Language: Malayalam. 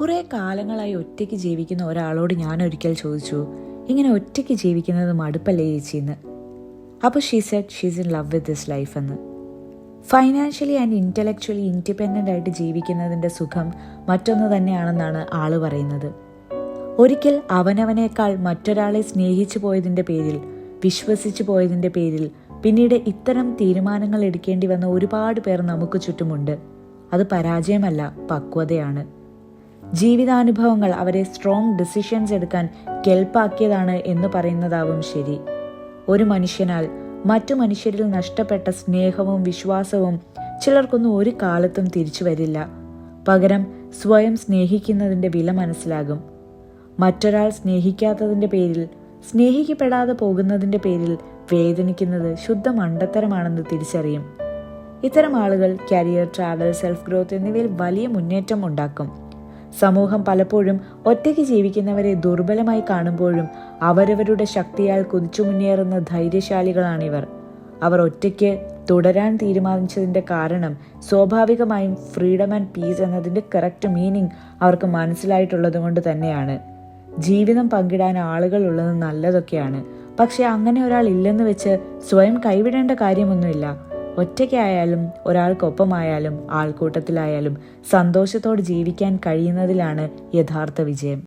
കുറേ കാലങ്ങളായി ഒറ്റയ്ക്ക് ജീവിക്കുന്ന ഒരാളോട് ഞാൻ ഒരിക്കൽ ചോദിച്ചു ഇങ്ങനെ ഒറ്റയ്ക്ക് ജീവിക്കുന്നത് മടുപ്പല്ലേ ചേച്ചിന്ന് അപ്പോൾ she said she's in love with this life എന്ന്. ഫൈനാൻഷ്യലി ആൻഡ് ഇന്റലക്ച്വലി ഇൻഡിപെൻഡന്റ് ആയിട്ട് ജീവിക്കുന്നതിന്റെ സുഖം മറ്റൊന്ന് തന്നെയാണെന്നാണ് ആൾ പറയുന്നത്. ഒരിക്കൽ അവനവനേക്കാൾ മറ്റൊരാളെ സ്നേഹിച്ചു പോയതിന്റെ പേരിൽ വിശ്വസിച്ചു പോയതിന്റെ പേരിൽ പിന്നീട് ഇത്തരം തീരുമാനങ്ങൾ എടുക്കേണ്ടി വന്ന ഒരുപാട് പേർ നമുക്ക് ചുറ്റുമുണ്ട്. അത് പരാജയമല്ല പക്വതയാണ്. ജീവിതാനുഭവങ്ങൾ അവരെ സ്ട്രോങ് ഡിസിഷൻസ് എടുക്കാൻ കെൽപ്പാക്കിയതാണ് എന്ന് പറയുന്നതാവും ശരി. ഒരു മനുഷ്യനാൽ മറ്റു മനുഷ്യരിൽ നഷ്ടപ്പെട്ട സ്നേഹവും വിശ്വാസവും ചിലർക്കൊന്നും ഒരു കാലത്തും തിരിച്ചു വരില്ല. പകരം സ്വയം സ്നേഹിക്കുന്നതിന്റെ വില മനസ്സിലാകും. മറ്റൊരാൾ സ്നേഹിക്കാത്തതിന്റെ പേരിൽ സ്നേഹിക്കപ്പെടാതെ പോകുന്നതിന്റെ പേരിൽ വേദനിക്കുന്നത് ശുദ്ധ മണ്ടത്തരമാണെന്ന് തിരിച്ചറിയും. ഇത്തരം ആളുകൾ കരിയർ ട്രാവൽ സെൽഫ് ഗ്രോത്ത് എന്നിവയിൽ വലിയ മുന്നേറ്റം ഉണ്ടാക്കും. സമൂഹം പലപ്പോഴും ഒറ്റയ്ക്ക് ജീവിക്കുന്നവരെ ദുർബലമായി കാണുമ്പോഴും അവരവരുടെ ശക്തിയാൽ കുതിച്ചു മുന്നേറുന്ന ധൈര്യശാലികളാണിവർ. അവർ ഒറ്റയ്ക്ക് തുടരാൻ തീരുമാനിച്ചതിന്റെ കാരണം സ്വാഭാവികമായും ഫ്രീഡം ആൻഡ് പീസ് എന്നതിന്റെ കറക്റ്റ് മീനിങ് അവർക്ക് മനസ്സിലായിട്ടുള്ളത് കൊണ്ട് തന്നെയാണ്. ജീവിതം പങ്കിടാൻ ആളുകൾ ഉള്ളത് നല്ലതൊക്കെയാണ്. പക്ഷെ അങ്ങനെ ഒരാൾ ഇല്ലെന്ന് വെച്ച് സ്വയം കൈവിടേണ്ട കാര്യമൊന്നുമില്ല. ഒറ്റയ്ക്കായാലും ഒരാൾക്കൊപ്പമായാലും ആൾക്കൂട്ടത്തിലായാലും സന്തോഷത്തോടെ ജീവിക്കാൻ കഴിയുന്നതിലാണ് യഥാർത്ഥ വിജയം.